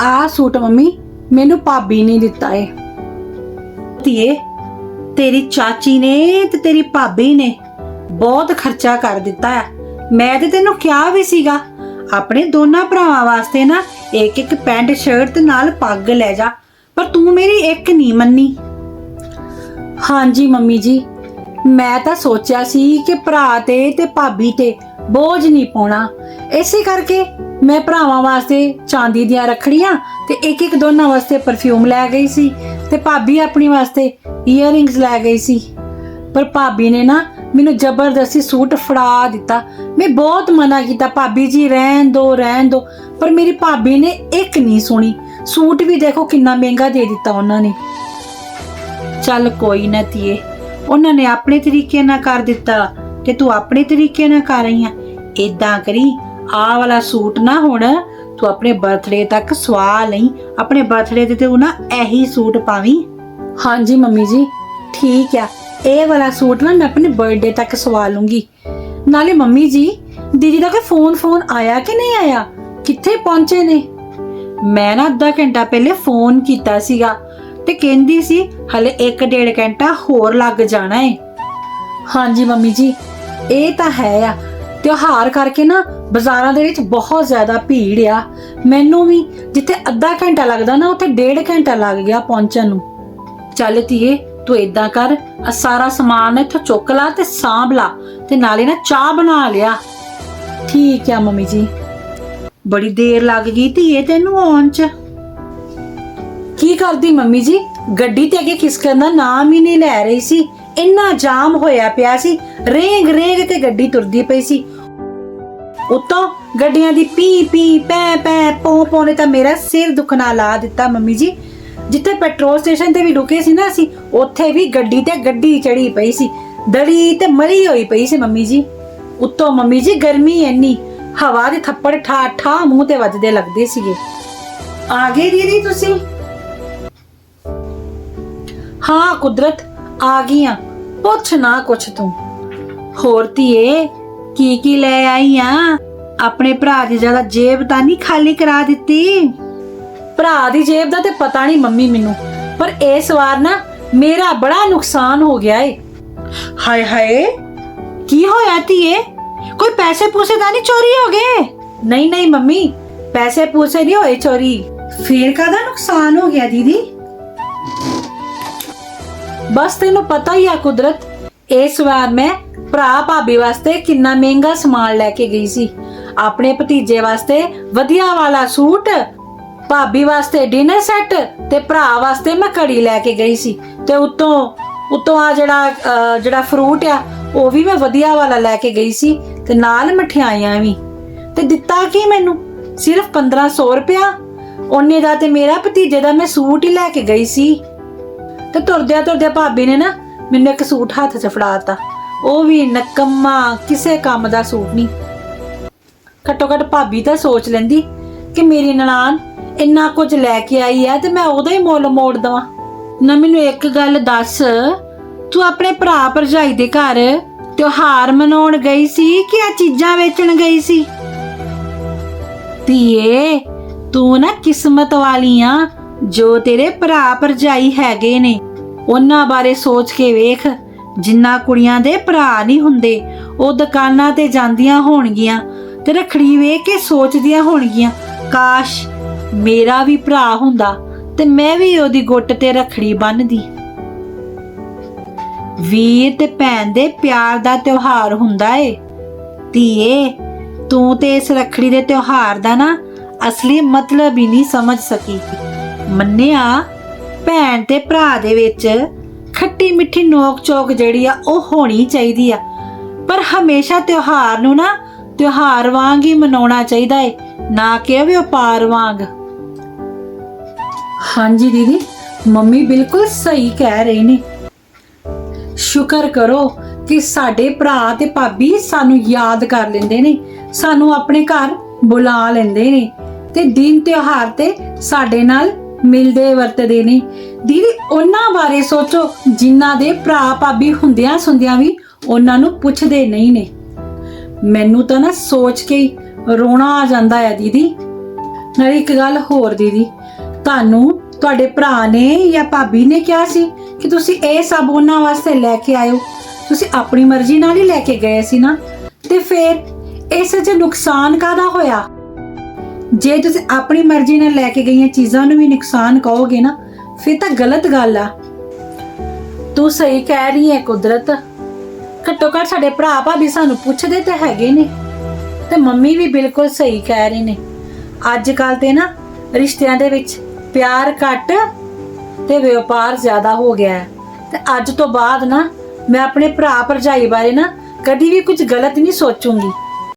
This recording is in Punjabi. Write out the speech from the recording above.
ਆਹ ਸੂਟ ਮੰਮੀ ਮੈਨੂੰ ਭਾਬੀ ਨੇ ਦਿੱਤਾ ਏ। ਧੀਏ, ਤੇਰੀ ਚਾਚੀ ਨੇ ਤੇ ਤੇਰੀ ਭਾਬੀ ਨੇ ਬਹੁਤ ਖਰਚਾ ਕਰ ਦਿੱਤਾ ਹੈ ਮੈਂ ਤੇ ਤੈਨੂੰ ਕਿਹਾ ਵੀ ਸੀਗਾ, ਆਪਣੇ ਦੋਨਾਂ ਭਰਾਵਾਂ ਵਾਸਤੇ ਨਾ ਇੱਕ ਇੱਕ ਪੈਂਟ ਸ਼ਰਟ ਤੇ ਨਾਲ ਪੱਗ ਲੈ ਜਾ, ਪਰ ਤੂੰ ਮੇਰੀ ਇੱਕ ਨਹੀਂ ਮੰਨੀ। ਹਾਂਜੀ ਮੰਮੀ ਜੀ, ਮੈਂ ਤਾਂ ਸੋਚਿਆ ਸੀ ਕਿ ਭਰਾ ਤੇ ਤੇ ਭਾਬੀ ਤੇ ਬੋਝ ਨਹੀਂ ਪਾਉਣਾ। ਇਸੇ ਕਰਕੇ ਮੈਂ ਭਰਾਵਾਂ ਵਾਸਤੇ ਚਾਂਦੀ ਦੀਆਂ ਰੱਖੜੀਆਂ ਤੇ ਇੱਕ ਇੱਕ ਦੋਨਾਂ ਵਾਸਤੇ ਪਰਫਿਊਮ ਲੈ ਗਈ ਸੀ ਤੇ ਭਾਬੀ ਆਪਣੀ ਵਾਸਤੇ ਈਅਰਿੰਗਸ ਲੈ ਗਈ ਸੀ। ਪਰ ਭਾਬੀ ਨੇ ਨਾ ਮੈਨੂੰ ਜ਼ਬਰਦਸਤੀ ਸੂਟ ਫੜਾ ਦਿੱਤਾ। ਮੈਂ ਬਹੁਤ ਮਨਾ ਕੀਤਾ, ਭਾਬੀ ਜੀ, ਰਹਿਣ ਦੋ ਰਹਿਣ ਦੋ। ਪਰ ਮੇਰੀ ਭਾਬੀ ਨੇ ਇੱਕ ਨਹੀਂ ਸੁਣੀ। ਸੂਟ ਵੀ ਦੇਖੋ ਕਿੰਨਾ ਮਹਿੰਗਾ ਦੇ ਦਿੱਤਾ ਉਹਨਾਂ ਨੇ। ਚੱਲ ਕੋਈ ਨਾ ਧੀਏ, ਉਹਨਾਂ ਨੇ ਆਪਣੇ ਤਰੀਕੇ ਨਾਲ ਕਰ ਦਿੱਤਾ ਤੇ ਤੂੰ ਆਪਣੇ ਤਰੀਕੇ ਨਾਲ ਕਰ ਰਹੀ ਆ। ਇਦਾਂ ਕਰੀ ਆਹ ਵਾਲਾ ਸੂਟ ਨਾ ਹੁਣ ਤੂੰ ਆਪਣੇ ਬਰਥਡੇ ਤੱਕ ਸਵਾ ਲਈ। ਆਪਣੇ ਬਰਥਡੇ ਤੇ ਤੂੰ ਨਾ ਇਹੀ ਸੂਟ ਪਾਵੀਂ। ਹਾਂਜੀ ਮੰਮੀ ਜੀ। ਠੀਕ ਆ। ਇਹ ਵਾਲਾ ਸੂਟ ਨਾ ਮੈਂ ਆਪਣੇ ਬਰਥਡੇ ਤੱਕ ਸਵਾ ਲੂੰਗੀ। ਨਾਲੇ ਮੰਮੀ ਜੀ ਦੀਦੀ ਦਾ ਕੋਈ ਫੋਨ ਫੋਨ ਆਇਆ ਕਿ ਨਹੀਂ ਆਇਆ? ਕਿੱਥੇ ਪਹੁੰਚੇ ਨੇ? ਮੈਂ ਨਾ ਅੱਧਾ ਘੰਟਾ ਪਹਿਲੇ ਫੋਨ ਕੀਤਾ ਸੀਗਾ ਤੇ ਕਹਿੰਦੀ ਸੀ ਹਲੇ 1.5 ਘੰਟਾ ਹੋਰ ਲੱਗ ਜਾਣਾ ਏ। ਹਾਂਜੀ ਮੰਮੀ ਜੀ। ਇਹ ਤਾਂ ਹੈ ਆ। ਤਿਉਹਾਰ ਕਰਕੇ ਨਾ ਬਾਜ਼ਾਰਾਂ ਦੇ ਵਿੱਚ ਬਹੁਤ ਜ਼ਿਆਦਾ ਭੀੜ ਆ। ਮੈਨੂੰ ਵੀ ਜਿੱਥੇ ਅੱਧਾ ਘੰਟਾ ਲੱਗਦਾ ਨਾ, ਉੱਥੇ ਡੇਢ ਘੰਟਾ ਲੱਗ ਗਿਆ ਪਹੁੰਚਣ ਨੂੰ। ਚੱਲ ਧੀਏ, ਤੂੰ ਇਦਾਂ ਕਰ, ਆ ਸਾਰਾ ਸਮਾਨ ਇੱਥੋਂ ਚੁੱਕ ਲਾ ਤੇ ਸਾਂਭ ਲਾ ਤੇ ਨਾਲੇ ਨਾ ਚਾਹ ਬਣਾ ਲਿਆ। ਠੀਕ ਆ ਮੰਮੀ ਜੀ। ਬੜੀ ਦੇਰ ਲੱਗ ਗਈ ਧੀਏ ਤੈਨੂੰ ਆਉਣ ਚ। ਕੀ ਕਰਦੀ ਮੰਮੀ ਜੀ? ਗੱਡੀ ਤੇ ਅੱਗੇ ਖਿਸਕਣ ਦਾ ਨਾਮ ਹੀ ਨਹੀਂ ਲੈ ਰਹੀ ਸੀ। ਇੰਨਾ ਜਾਮ ਹੋਇਆ ਪਿਆ ਸੀ। ਰੇਂਗ ਰੇਂਗ ਤੇ ਗੱਡੀ ਤੁਰਦੀ ਪਈ ਸੀ। ਉਤੋਂ ਗੱਡੀਆਂ ਦੀ ਪੀ ਪੀ, ਪੈ ਪੈ, ਪੋ ਪੋ ਨੇ ਤਾਂ ਮੇਰਾ ਸਿਰ ਦੁਖਣਾ ਲਾ ਦਿੱਤਾ ਮੰਮੀ ਜੀ। ਜਿੱਥੇ ਪੈਟਰੋਲ ਸਟੇਸ਼ਨ ਤੇ ਵੀ ਰੁਕੇ ਸੀ ਨਾ ਅਸੀਂ, ਉੱਥੇ ਵੀ ਗੱਡੀ ਤੇ ਗੱਡੀ ਚੜੀ ਪਈ ਸੀ। ਦੜੀ ਤੇ ਮਰੀ ਹੋਈ ਪਈ ਸੀ ਮੰਮੀ ਜੀ। ਉੱਤੋਂ ਮੰਮੀ ਜੀ ਗਰਮੀ ਇੰਨੀ, ਹਵਾ ਦੇ ਥੱਪੜ ਠਾ ਠਾ ਮੂੰਹ ਤੇ ਵੱਜਦੇ ਲੱਗਦੇ ਸੀਗੇ। ਆ ਗਏ ਦੀਦੀ ਤੁਸੀਂ? ਹਾਂ ਕੁਦਰਤ, ਆ ਗਈਆਂ। ਪੁੱਛ ਨਾ ਕੁਛ ਤੂੰ। ਹੋਰ ਧੀਏ ਕੀ ਕੀ ਲੈ ਆਈ ਆ? ਆਪਣੇ ਭਰਾ ਦੀ ਜ਼ਿਆਦਾ ਜੇਬ ਤਾਂ ਨਹੀਂ ਖਾਲੀ ਕਰਾ ਦਿੱਤੀ? ਭਰਾ ਦੀ ਜੇਬ ਦਾ ਤੇ ਪਤਾ ਨਹੀਂ ਮੰਮੀ ਮੈਨੂੰ ਪਰ ਇਸ ਵਾਰ ਨਾ ਮੇਰਾ ਬੜਾ ਨੁਕਸਾਨ ਹੋ ਗਿਆ ਏ। ਹਾਏ ਹਾਏ ਕੀ ਹੋਇਆ ਧੀਏ? ਕੋਈ ਪੈਸੇ ਪੂਸੇ ਤਾਂ ਨਹੀਂ ਚੋਰੀ ਹੋ ਗਏ? ਨਹੀਂ ਨਹੀਂ ਮੰਮੀ ਪੈਸੇ ਪੂਸੇ ਨਹੀਂ ਹੋਏ ਚੋਰੀ। ਫੇਰ ਕਾਦਾ ਨੁਕਸਾਨ ਹੋ ਗਿਆ ਦੀਦੀ? ਬਸ ਤੈਨੂੰ ਪਤਾ ਹੀ ਆ ਕੁਦਰਤ ਇਸ ਵਾਰ ਮੈਂ ਭਰਾ ਭਾਬੀ ਵਾਸਤੇ ਕਿੰਨਾ ਮਹਿੰਗਾ ਸਮਾਨ ਲੈ ਕੇ ਗਈ ਸੀ। ਆਪਣੇ ਭਤੀਜੇ ਵਾਸਤੇ ਵਧੀਆ ਵਾਲਾ ਸੂਟ ਭਾਬੀ ਵਾਸਤੇ ਡਿਨਰ ਸੈੱਟ ਤੇ ਭਰਾ ਵਾਸਤੇ ਮੈਂ ਘੜੀ ਲੈ ਕੇ ਗਈ ਸੀ। ਤੇ ਉਤੋਂ ਉਤੋਂ ਆ ਜਿਹੜਾ ਅਹ, ਜਿਹੜਾ ਫਰੂਟ ਆ ਉਹ ਵੀ ਮੈਂ ਵਧੀਆ ਵਾਲਾ ਲੈ ਕੇ ਗਈ ਸੀ ਤੇ ਨਾਲ ਮਠਿਆਈਆਂ ਵੀ। ਤੇ ਦਿੱਤਾ ਕੀ ਮੈਨੂੰ? ਸਿਰਫ 1500 ਰੁਪਇਆ? ਉਹਨੇ ਦਾ ਤੇ ਮੇਰਾ ਭਤੀਜੇ ਦਾ ਮੈਂ ਸੂਟ ਹੀ ਲੈ ਕੇ ਗਈ ਸੀ। ਤੇ ਤੁਰਦਿਆਂ ਤੁਰਦਿਆਂ ਭਾਬੀ ਨੇ ਨਾ ਮੈਨੂੰ ਇੱਕ ਸੂਟ ਹੱਥ 'ਚ ਫੜਾ ਦਿੱਤਾ। ਉਹ ਵੀ ਨਕਮਾ, ਕਿਸੇ ਕੰਮ ਦਾ ਸੂਟ ਨਹੀਂ। ਘੱਟੋ ਘੱਟ ਭਾਬੀ ਤਾਂ ਸੋਚ ਲੈਂਦੀ ਕਿ ਮੇਰੀ ਨਨਾਣ ਇੰਨਾ ਕੁਝ ਲੈ ਕੇ ਆਈ ਹੈ ਤੇ ਮੈਂ ਉਹਦਾ ਹੀ ਮੁੱਲ ਮੋੜ ਦਵਾਂ। ਨਾ ਮੈਨੂੰ ਇੱਕ ਗੱਲ ਦੱਸ, ਤੂੰ ਆਪਣੇ ਭਰਾ ਭਰਜਾਈ ਦੇ ਘਰ ਤਿਉਹਾਰ ਮਨਾਉਣ ਗਈ ਸੀ ਕਿ ਆ ਚੀਜ਼ਾਂ ਵੇਚਣ ਗਈ ਸੀ? ਧੀਏ, ਤੂੰ ਨਾ ਕਿਸਮਤ ਵਾਲੀ ਆ ਜੋ ਤੇਰੇ ਭਰਾ ਭਰਜਾਈ ਹੈਗੇ ਨੇ, ਉਹਨਾਂ ਬਾਰੇ ਸੋਚ ਕੇ ਵੇਖ। ਜਿੰਨਾ ਕੁੜੀਆਂ ਦੇ ਭਰਾ ਨਹੀਂ ਹੁੰਦੇ, ਉਹ ਦੁਕਾਨਾਂ ਤੇ ਜਾਂਦੀਆਂ ਹੋਣਗੀਆਂ ਤੇ ਰਖੜੀ ਵੇਖ ਕੇ ਸੋਚਦੀਆਂ ਹੋਣਗੀਆਂ, ਕਾਸ਼ ਮੇਰਾ ਵੀ ਭਰਾ ਹੁੰਦਾ ਤੇ ਮੈਂ ਵੀ ਉਹਦੀ ਗੁੱਟ ਤੇ ਰਖੜੀ ਬੰਨਦੀ ਵੀਰ ਤੇ ਭੈਣ ਦੇ ਪਿਆਰ ਦਾ ਤਿਉਹਾਰ ਹੁੰਦਾ ਏ। ਧੀਏ, ਤੂੰ ਤੇ ਇਸ ਰਖੜੀ ਦੇ ਤਿਉਹਾਰ ਦਾ ਨਾ ਅਸਲੀ ਮਤਲਬ ਹੀ ਨਹੀਂ ਸਮਝ ਸਕੀ। ਮੰਨਿਆ, ਭੈਣ ਤੇ ਭਰਾ ਦੇ ਵਿੱਚ ਖੱਟੀ ਮਿੱਠੀ ਨੋਕ ਚੋਕ ਜਿਹੜੀ ਆ, ਉਹ ਹੋਣੀ ਚਾਹੀਦੀ ਆ। ਪਰ ਹਮੇਸ਼ਾ ਤਿਉਹਾਰ ਨੂੰ ਨਾ ਤਿਉਹਾਰ ਵਾਂਗ ਹੀ ਮਨਾਉਣਾ ਚਾਹੀਦਾ ਏ, ਨਾ ਕਿ ਵਪਾਰ ਵਾਂਗ। ਹਾਂਜੀ ਦੀਦੀ, ਮੰਮੀ ਬਿਲਕੁਲ ਸਹੀ ਕਹਿ ਰਹੇ ਨੇ। ਸ਼ੁਕਰ ਕਰੋ ਕਿ ਸਾਡੇ ਭਰਾ ਤੇ ਭਾਬੀ ਸਾਨੂੰ ਯਾਦ ਕਰ ਲੈਂਦੇ ਨੇ, ਸਾਨੂੰ ਆਪਣੇ ਘਰ ਬੁਲਾ ਲੈਂਦੇ ਨੇ ਤੇ ਦਿਨ ਤਿਉਹਾਰ ਤੇ ਸਾਡੇ ਨਾਲ ਮਿਲਦੇ ਵਰਤਦੇ ਨੇ। ਦੀਦੀ, ਉਹਨਾਂ ਬਾਰੇ ਸੋਚੋ। ਜਿਨ੍ਹਾਂ ਦੇ ਭਰਾ ਭਾਬੀ ਹੁੰਦਿਆਂ ਸੁੰਦਿਆਂ ਵੀ ਉਹਨਾਂ ਨੂੰ ਪੁੱਛਦੇ ਨਹੀਂ ਨੇ। ਮੈਨੂੰ ਤਾਂ ਨਾ ਸੋਚ ਕੇ ਹੀ ਰੋਣਾ ਆ ਜਾਂਦਾ ਹੈ ਦੀਦੀ। ਨਾਲੇ ਇੱਕ ਗੱਲ ਹੋਰ, ਦੀਦੀ। ਤੁਹਾਨੂੰ ਤੁਹਾਡੇ ਭਰਾ ਨੇ ਜਾਂ ਭਾਬੀ ਨੇ ਕਿਹਾ ਸੀ ਕਿ ਤੁਸੀਂ ਇਹ ਸਭ ਉਹਨਾਂ ਵਾਸਤੇ ਲੈ ਕੇ ਆਇਓ? ਤੁਸੀਂ ਆਪਣੀ ਮਰਜ਼ੀ ਨਾਲ ਹੀ ਲੈ ਕੇ ਗਏ ਸੀ ਨਾ। ਤੇ ਫਿਰ ਇਸ 'ਚ ਨੁਕਸਾਨ ਕਾਦਾ ਹੋਇਆ? ਜੇ ਤੁਸੀਂ ਆਪਣੀ ਮਰਜ਼ੀ ਨਾਲ ਲੈ ਕੇ ਗਈਆਂ ਚੀਜ਼ਾਂ ਨੂੰ ਵੀ ਨੁਕਸਾਨ ਕਹੋਗੇ ਨਾ, ਫਿਰ ਤਾਂ ਗਲਤ ਗੱਲ ਆ। ਤੂੰ ਸਹੀ ਕਹਿ ਰਹੀ ਹੈ ਕੁਦਰਤ। ਘੱਟੋ ਘੱਟ ਸਾਡੇ ਭਰਾ ਭਾਬੀ ਸਾਨੂੰ ਪੁੱਛਦੇ ਤਾਂ ਹੈਗੇ ਨੇ ਤੇ ਮੰਮੀ ਵੀ ਬਿਲਕੁਲ ਸਹੀ ਕਹਿ ਰਹੇ ਨੇ। ਅੱਜ ਕੱਲ ਤੇ ਨਾ ਰਿਸ਼ਤਿਆਂ ਦੇ ਵਿੱਚ ਪਿਆਰ ਘੱਟ ਤੇ ਵਪਾਰ ਜ਼ਿਆਦਾ ਹੋ ਗਿਆ ਹੈ ਤੇ ਅੱਜ ਤੋਂ ਬਾਅਦ ਨਾ ਮੈਂ ਆਪਣੇ ਭਰਾ ਭਰਜਾਈ ਬਾਰੇ ਨਾ ਕਦੀ ਵੀ ਕੁਝ ਗਲਤ ਨਹੀਂ ਸੋਚੂੰਗੀ।